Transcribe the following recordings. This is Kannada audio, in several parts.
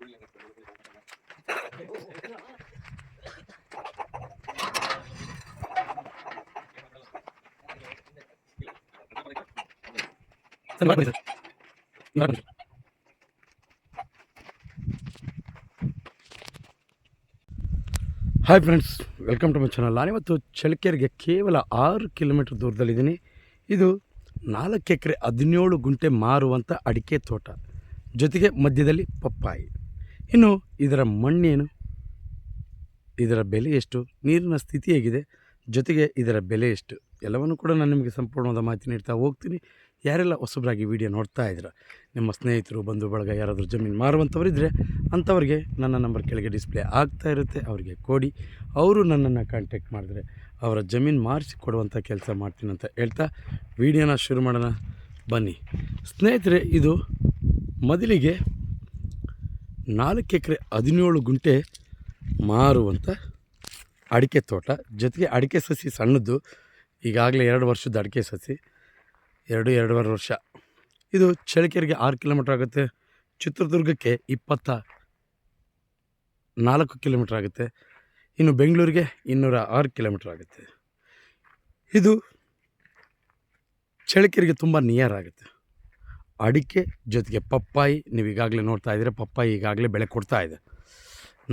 Hi friends welcome to my channel ನಾನಿವತ್ತು ಚಳ್ಳಕೆರೆಗೆ ಕೇವಲ ಆರು ಕಿಲೋಮೀಟ್ರ್ ದೂರದಲ್ಲಿದ್ದೀನಿ. ಇದು ನಾಲ್ಕು ಎಕರೆ ಹದಿನೇಳು ಗುಂಟೆ ಮಾರುವಂಥ ಅಡಿಕೆ ತೋಟ. ಜೊತೆಗೆ ಮಧ್ಯದಲ್ಲಿ ಪಪ್ಪಾಯಿ. ಇನ್ನು ಇದರ ಮಣ್ಣೇನು? ಇದರ ಬೆಲೆ ಎಷ್ಟು? ನೀರಿನ ಸ್ಥಿತಿ ಹೇಗಿದೆ? ಜೊತೆಗೆ ಇದರ ಬೆಲೆ ಎಷ್ಟು? ಎಲ್ಲವನ್ನು ಕೂಡ ನಾನು ನಿಮಗೆ ಸಂಪೂರ್ಣವಾದ ಮಾಹಿತಿ ನೀಡ್ತಾ ಹೋಗ್ತೀನಿ. ಯಾರೆಲ್ಲ ಹೊಸಬರಾಗಿ ವಿಡಿಯೋ ನೋಡ್ತಾ ಇದ್ದೀರ, ನಿಮ್ಮ ಸ್ನೇಹಿತರು ಬಂಧು ಬಳಗ ಯಾರಾದರೂ ಜಮೀನು ಮಾರುವಂಥವರಿದ್ದರೆ ಅಂಥವ್ರಿಗೆ ನನ್ನ ನಂಬರ್ ಕೆಳಗೆ ಡಿಸ್ಪ್ಲೇ ಆಗ್ತಾ ಇರುತ್ತೆ. ಅವರಿಗೆ ಕೊಡಿ. ಅವರು ನನ್ನನ್ನು ಕಾಂಟ್ಯಾಕ್ಟ್ ಮಾಡಿದ್ರೆ ಅವರ ಜಮೀನು ಮಾರಿಸಿ ಕೊಡುವಂಥ ಕೆಲಸ ಮಾಡ್ತೀನಿ ಅಂತ ಹೇಳ್ತಾ ವಿಡಿಯೋನ ಶುರು ಮಾಡೋಣ. ಬನ್ನಿ. ಸ್ನೇಹಿತರೆ, ಇದು ಮೊದಲಿಗೆ ನಾಲ್ಕು ಎಕರೆ ಹದಿನೇಳು ಗುಂಟೆ ಮಾರುವಂಥ ಅಡಿಕೆ ತೋಟ. ಜೊತೆಗೆ ಅಡಿಕೆ ಸಸಿ ಸಣ್ಣದು ಈಗಾಗಲೇ ಎರಡು ವರ್ಷದ ಅಡಿಕೆ ಸಸಿ, ಎರಡು, ಎರಡೂವರೆ ವರ್ಷ. ಇದು ಚಳಕೆರೆಗೆ ಆರು ಕಿಲೋಮೀಟ್ರ್ ಆಗುತ್ತೆ, ಚಿತ್ರದುರ್ಗಕ್ಕೆ ಇಪ್ಪತ್ತ ನಾಲ್ಕು ಕಿಲೋಮೀಟ್ರ್ ಆಗುತ್ತೆ, ಇನ್ನು ಬೆಂಗಳೂರಿಗೆ ಇನ್ನೂರ ಆರು ಕಿಲೋಮೀಟ್ರ್ ಆಗುತ್ತೆ. ಇದು ಚಳಕೆರೆಗೆ ತುಂಬ ನಿಯರ್ ಆಗುತ್ತೆ. ಅಡಿಕೆ ಜೊತೆಗೆ ಪಪ್ಪಾಯಿ, ನೀವು ಈಗಾಗಲೇ ನೋಡ್ತಾ ಇದ್ದೀರ, ಪಪ್ಪಾಯಿ ಈಗಾಗಲೇ ಬೆಳೆ ಕೊಡ್ತಾ ಇದೆ.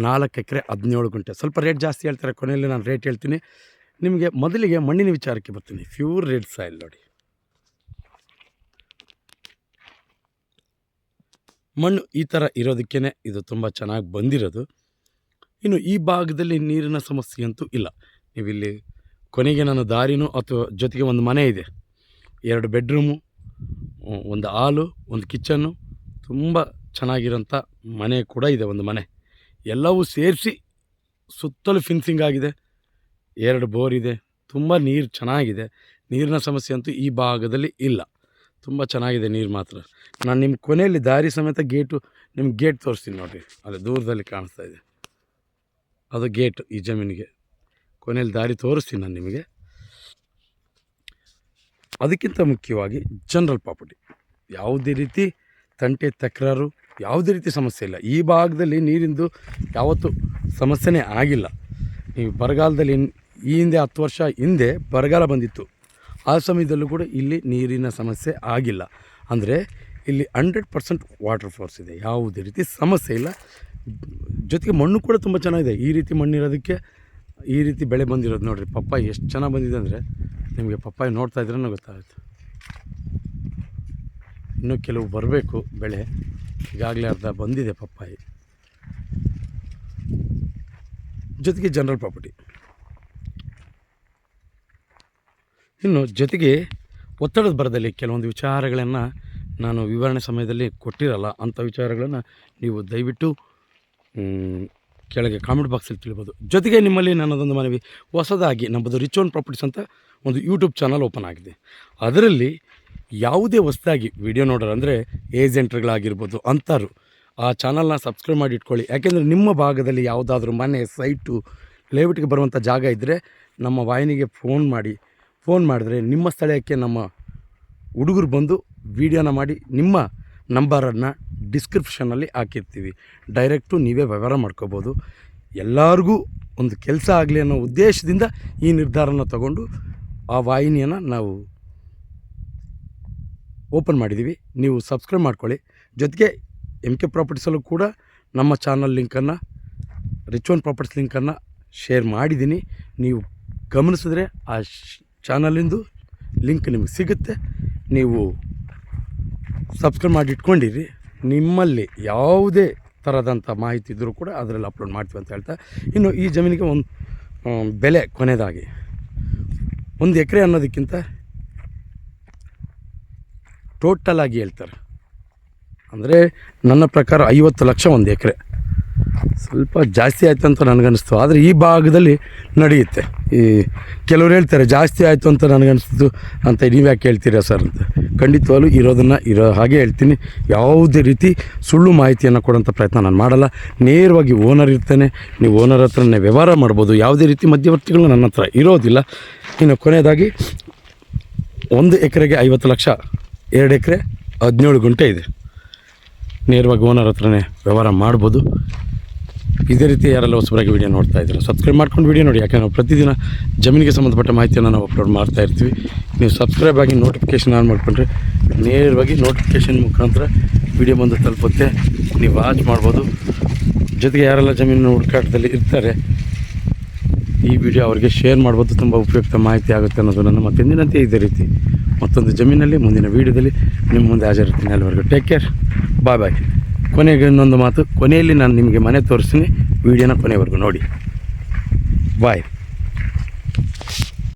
ನಾಲ್ಕು ಎಕರೆ ಹದಿನೇಳು ಗಂಟೆ ಸ್ವಲ್ಪ ರೇಟ್ ಜಾಸ್ತಿ ಹೇಳ್ತಾರೆ, ಕೊನೆಯಲ್ಲಿ ನಾನು ರೇಟ್ ಹೇಳ್ತೀನಿ. ನಿಮಗೆ ಮೊದಲಿಗೆ ಮಣ್ಣಿನ ವಿಚಾರಕ್ಕೆ ಬರ್ತೀನಿ. ಪ್ಯೂರ್ ರೆಡ್ ಸಾಯಿಲ್ ನೋಡಿ. ಮಣ್ಣು ಈ ಥರ ಇರೋದಕ್ಕೇ ಇದು ತುಂಬ ಚೆನ್ನಾಗಿ ಬಂದಿರೋದು. ಇನ್ನು ಈ ಭಾಗದಲ್ಲಿ ನೀರಿನ ಸಮಸ್ಯೆ ಅಂತೂ ಇಲ್ಲ. ನೀವಿಲ್ಲಿ ಕೊನೆಗೆ ನಾನು ದಾರಿನೂ ಅಥವಾ ಜೊತೆಗೆ ಒಂದು ಮನೆ ಇದೆ. ಎರಡು ಬೆಡ್ರೂಮು ಒಂದು ಹಾಲು, ಒಂದು ಕಿಚನ್ನು, ತುಂಬ ಚೆನ್ನಾಗಿರೋಂಥ ಮನೆ ಕೂಡ ಇದೆ ಒಂದು ಮನೆ. ಎಲ್ಲವೂ ಸೇರಿಸಿ ಸುತ್ತಲೂ ಫಿನ್ಸಿಂಗ್ ಆಗಿದೆ. ಎರಡು ಬೋರ್ ಇದೆ. ತುಂಬ ನೀರು ಚೆನ್ನಾಗಿದೆ. ನೀರಿನ ಸಮಸ್ಯೆ ಅಂತೂ ಈ ಭಾಗದಲ್ಲಿ ಇಲ್ಲ. ತುಂಬ ಚೆನ್ನಾಗಿದೆ ನೀರು ಮಾತ್ರ. ನಾನು ನಿಮ್ಮ ಕೊನೆಯಲ್ಲಿ ದಾರಿ ಸಮೇತ ಗೇಟು ನಿಮ್ಗೆ ಗೇಟ್ ತೋರಿಸ್ತೀನಿ ನೋಡಿರಿ. ಅಲ್ಲಿ ದೂರದಲ್ಲಿ ಕಾಣಿಸ್ತಾ ಇದೆ. ಅದು ಗೇಟ್ ಈ ಜಮೀನಿಗೆ. ಕೊನೆಯಲ್ಲಿ ದಾರಿ ತೋರಿಸ್ತೀನಿ ನಾನು ನಿಮಗೆ. ಅದಕ್ಕಿಂತ ಮುಖ್ಯವಾಗಿ ಜನರಲ್ ಪ್ರಾಪರ್ಟಿ. ಯಾವುದೇ ರೀತಿ ತಂಟೆ ತಕರಾರು, ಯಾವುದೇ ರೀತಿ ಸಮಸ್ಯೆ ಇಲ್ಲ. ಈ ಭಾಗದಲ್ಲಿ ನೀರಿಂದು ಯಾವತ್ತೂ ಸಮಸ್ಯೆನೇ ಆಗಿಲ್ಲ. ಈ ಬರಗಾಲದಲ್ಲಿ ಈ ಹಿಂದೆ ಹತ್ತು ವರ್ಷ ಹಿಂದೆ ಬರಗಾಲ ಬಂದಿತ್ತು. ಆ ಸಮಯದಲ್ಲೂ ಕೂಡ ಇಲ್ಲಿ ನೀರಿನ ಸಮಸ್ಯೆ ಆಗಿಲ್ಲ. ಅಂದರೆ ಇಲ್ಲಿ ಹಂಡ್ರೆಡ್ ಪರ್ಸೆಂಟ್ ವಾಟರ್ ಫೋರ್ಸ್ ಇದೆ. ಯಾವುದೇ ರೀತಿ ಸಮಸ್ಯೆ ಇಲ್ಲ. ಜೊತೆಗೆ ಮಣ್ಣು ಕೂಡ ತುಂಬ ಚೆನ್ನಾಗಿದೆ. ಈ ರೀತಿ ಮಣ್ಣಿರೋದಕ್ಕೆ, ಈ ರೀತಿ ಬೆಳೆ ಬಂದಿರೋದು ನೋಡಿರಿ. ಪಪ್ಪಾಯಿ ಎಷ್ಟು ಚೆನ್ನಾಗಿ ಬಂದಿದೆ ಅಂದರೆ ನಿಮಗೆ ಪಪ್ಪಾಯಿ ನೋಡ್ತಾ ಇದ್ರೂ ಗೊತ್ತಾಗುತ್ತೆ. ಇನ್ನೂ ಕೆಲವು ಬರಬೇಕು ಬೆಳೆ. ಈಗಾಗಲೇ ಅರ್ಧ ಬಂದಿದೆ ಪಪ್ಪಾಯಿ. ಜೊತೆಗೆ ಜನರಲ್ ಪ್ರಾಪರ್ಟಿ. ಇನ್ನು ಜೊತೆಗೆ ಒತ್ತಡದ ಬರದಲ್ಲಿ ಕೆಲವೊಂದು ವಿಚಾರಗಳನ್ನು ನಾನು ವಿವರಣೆ ಸಮಯದಲ್ಲಿ ಕೊಟ್ಟಿರಲ್ಲ. ಅಂಥ ವಿಚಾರಗಳನ್ನು ನೀವು ದಯವಿಟ್ಟು ಕೆಳಗೆ ಕಾಮೆಂಟ್ ಬಾಕ್ಸಲ್ಲಿ ತಿಳಿಬೋದು. ಜೊತೆಗೆ ನಿಮ್ಮಲ್ಲಿ ನನ್ನದೊಂದು ಮನವಿ, ಹೊಸದಾಗಿ ನಮ್ಮದು ರಿಚ್ ಓನ್ ಪ್ರಾಪರ್ಟೀಸ್ ಅಂತ ಒಂದು ಯೂಟ್ಯೂಬ್ ಚಾನಲ್ ಓಪನ್ ಆಗಿದೆ. ಅದರಲ್ಲಿ ಯಾವುದೇ ಹೊಸದಾಗಿ ವಿಡಿಯೋ ನೋಡೋರು ಅಂದರೆ ಏಜೆಂಟ್ರುಗಳಾಗಿರ್ಬೋದು ಅಂಥವ್ರು ಆ ಚಾನಲ್ನ ಸಬ್ಸ್ಕ್ರೈಬ್ ಮಾಡಿ ಇಟ್ಕೊಳ್ಳಿ. ಯಾಕೆಂದರೆ ನಿಮ್ಮ ಭಾಗದಲ್ಲಿ ಯಾವುದಾದ್ರೂ ಮನೆ, ಸೈಟು, ಲೇಔಟ್ಗೆ ಬರುವಂಥ ಜಾಗ ಇದ್ದರೆ ನಮ್ಮ ವಾಹಿನಿಗೆ ಫೋನ್ ಮಾಡಿ. ಫೋನ್ ಮಾಡಿದ್ರೆ ನಿಮ್ಮ ಸ್ಥಳಕ್ಕೆ ನಮ್ಮ ಹುಡುಗರು ಬಂದು ವಿಡಿಯೋನ ಮಾಡಿ ನಿಮ್ಮ ನಂಬರನ್ನು ಡಿಸ್ಕ್ರಿಪ್ಷನಲ್ಲಿ ಹಾಕಿರ್ತೀವಿ. ಡೈರೆಕ್ಟು ನೀವೇ ವ್ಯವಹಾರ ಮಾಡ್ಕೋಬೋದು. ಎಲ್ಲರಿಗೂ ಒಂದು ಕೆಲಸ ಆಗಲಿ ಅನ್ನೋ ಉದ್ದೇಶದಿಂದ ಈ ನಿರ್ಧಾರನ ತಗೊಂಡು ಆ ವಾಹಿನಿಯನ್ನು ನಾವು ಓಪನ್ ಮಾಡಿದ್ದೀವಿ. ನೀವು ಸಬ್ಸ್ಕ್ರೈಬ್ ಮಾಡ್ಕೊಳ್ಳಿ. ಜೊತೆಗೆ ಎಂ ಕೆ ಪ್ರಾಪರ್ಟೀಸಲ್ಲೂ ಕೂಡ ನಮ್ಮ ಚಾನಲ್ ಲಿಂಕನ್ನು ರಿಚ್ ಓನ್ ಪ್ರಾಪರ್ಟೀಸ್ ಲಿಂಕನ್ನು ಶೇರ್ ಮಾಡಿದ್ದೀನಿ. ನೀವು ಗಮನಿಸಿದ್ರೆ ಆ ಚಾನಲಿಂದು ಲಿಂಕ್ ನಿಮಗೆ ಸಿಗುತ್ತೆ. ನೀವು ಸಬ್ಸ್ಕ್ರೈಬ್ ಮಾಡಿ ಇಟ್ಕೊಂಡಿರಿ. ನಿಮ್ಮಲ್ಲಿ ಯಾವುದೇ ಥರದಂಥ ಮಾಹಿತಿ ಇದ್ದರೂ ಕೂಡ ಅದರಲ್ಲಿ ಅಪ್ಲೋಡ್ ಮಾಡ್ತೀವಿ ಅಂತ ಹೇಳ್ತಾ. ಇನ್ನು ಈ ಜಮೀನಿಗೆ ಒಂದು ಬೆಲೆ ಕೊನೆಯದಾಗಿ. ಒಂದು ಎಕರೆ ಅನ್ನೋದಕ್ಕಿಂತ ಟೋಟಲ್ ಆಗಿ ಹೇಳ್ತಾರೆ. ಅಂದರೆ ನನ್ನ ಪ್ರಕಾರ ಐವತ್ತು ಲಕ್ಷ ಒಂದು ಎಕರೆ. ಸ್ವಲ್ಪ ಜಾಸ್ತಿ ಆಯಿತು ಅಂತ ನನಗನ್ನಿಸ್ತು. ಆದರೆ ಈ ಭಾಗದಲ್ಲಿ ನಡೆಯುತ್ತೆ. ಈ ಕೆಲವರು ಹೇಳ್ತಾರೆ, ಜಾಸ್ತಿ ಆಯಿತು ಅಂತ ನನಗನ್ನಿಸ್ತು ಅಂತ ನೀವು ಯಾಕೆ ಹೇಳ್ತೀರಾ ಸರ್ ಅಂತ? ಖಂಡಿತವಾಗ್ಲೂ ಇರೋದನ್ನು ಇರೋ ಹಾಗೆ ಹೇಳ್ತೀನಿ. ಯಾವುದೇ ರೀತಿ ಸುಳ್ಳು ಮಾಹಿತಿಯನ್ನು ಕೊಡೋಂಥ ಪ್ರಯತ್ನ ನಾನು ಮಾಡಲ್ಲ. ನೇರವಾಗಿ ಓನರ್ ಇರ್ತೇನೆ, ನೀವು ಓನರ್ ಹತ್ರನೇ ವ್ಯವಹಾರ ಮಾಡ್ಬೋದು. ಯಾವುದೇ ರೀತಿ ಮಧ್ಯವರ್ತಿಗಳು ನನ್ನ ಹತ್ರ ಇರೋದಿಲ್ಲ. ಇನ್ನು ಕೊನೆಯದಾಗಿ, ಒಂದು ಎಕರೆಗೆ ಐವತ್ತು ಲಕ್ಷ ಎರಡು ಎಕರೆ ಹದಿನೇಳು ಗುಂಟೆ ಇದೆ. ನೇರವಾಗಿ ಓನರ್ ಹತ್ರನೇ ವ್ಯವಹಾರ ಮಾಡ್ಬೋದು. ಇದೇ ರೀತಿ ಯಾರೆಲ್ಲ ಹೊಸಬರಾಗಿ ವೀಡಿಯೋ ನೋಡ್ತಾ ಇದ್ದಾರೆ ಸಬ್ಸ್ಕ್ರೈಬ್ ಮಾಡ್ಕೊಂಡು ವೀಡಿಯೋ ನೋಡಿ. ಯಾಕಂದ್ರೆ ನಾವು ಪ್ರತಿದಿನ ಜಮೀನಿಗೆ ಸಂಬಂಧಪಟ್ಟ ಮಾಹಿತಿಯನ್ನು ನಾವು ಅಪ್ಲೋಡ್ ಮಾಡ್ತಾ ಇರ್ತೀವಿ. ನೀವು ಸಬ್ಸ್ಕ್ರೈಬ್ ಆಗಿ ನೋಟಿಫಿಕೇಷನ್ ಆನ್ ಮಾಡಿಕೊಂಡ್ರೆ ನೇರವಾಗಿ ನೋಟಿಫಿಕೇಷನ್ ಮುಖಾಂತರ ವೀಡಿಯೋ ಬಂದು ತಲುಪುತ್ತೆ. ನೀವು ವಾಚ್ ಮಾಡ್ಬೋದು. ಜೊತೆಗೆ ಯಾರೆಲ್ಲ ಜಮೀನಿನ ಹುಡುಕಾಟದಲ್ಲಿ ಇರ್ತಾರೆ, ಈ ವಿಡಿಯೋ ಅವರಿಗೆ ಶೇರ್ ಮಾಡ್ಬೋದು. ತುಂಬ ಉಪಯುಕ್ತ ಮಾಹಿತಿ ಆಗುತ್ತೆ ಅನ್ನೋದು ನನ್ನ ಮತ್ತೆ ಇದೇ ರೀತಿ. ಮತ್ತೊಂದು ಜಮೀನಲ್ಲಿ, ಮುಂದಿನ ವೀಡಿಯೋದಲ್ಲಿ ನಿಮ್ಮ ಮುಂದೆ ಹಾಜರಿರ್ತೀನಿ ಅಲ್ಲಿವರೆಗೂ. ಟೇಕ್ ಕೇರ್ ಬಾಯ್ ಬಾಯ್ ಕೊನೆಗೆ ಇನ್ನೊಂದು ಮಾತು. ಕೊನೆಯಲ್ಲಿ ನಾನು ನಿಮಗೆ ಮನೆ ತೋರಿಸ್ತೀನಿ. ವೀಡಿಯೋನ ಕೊನೆವರೆಗೂ ನೋಡಿ. ಬಾಯ್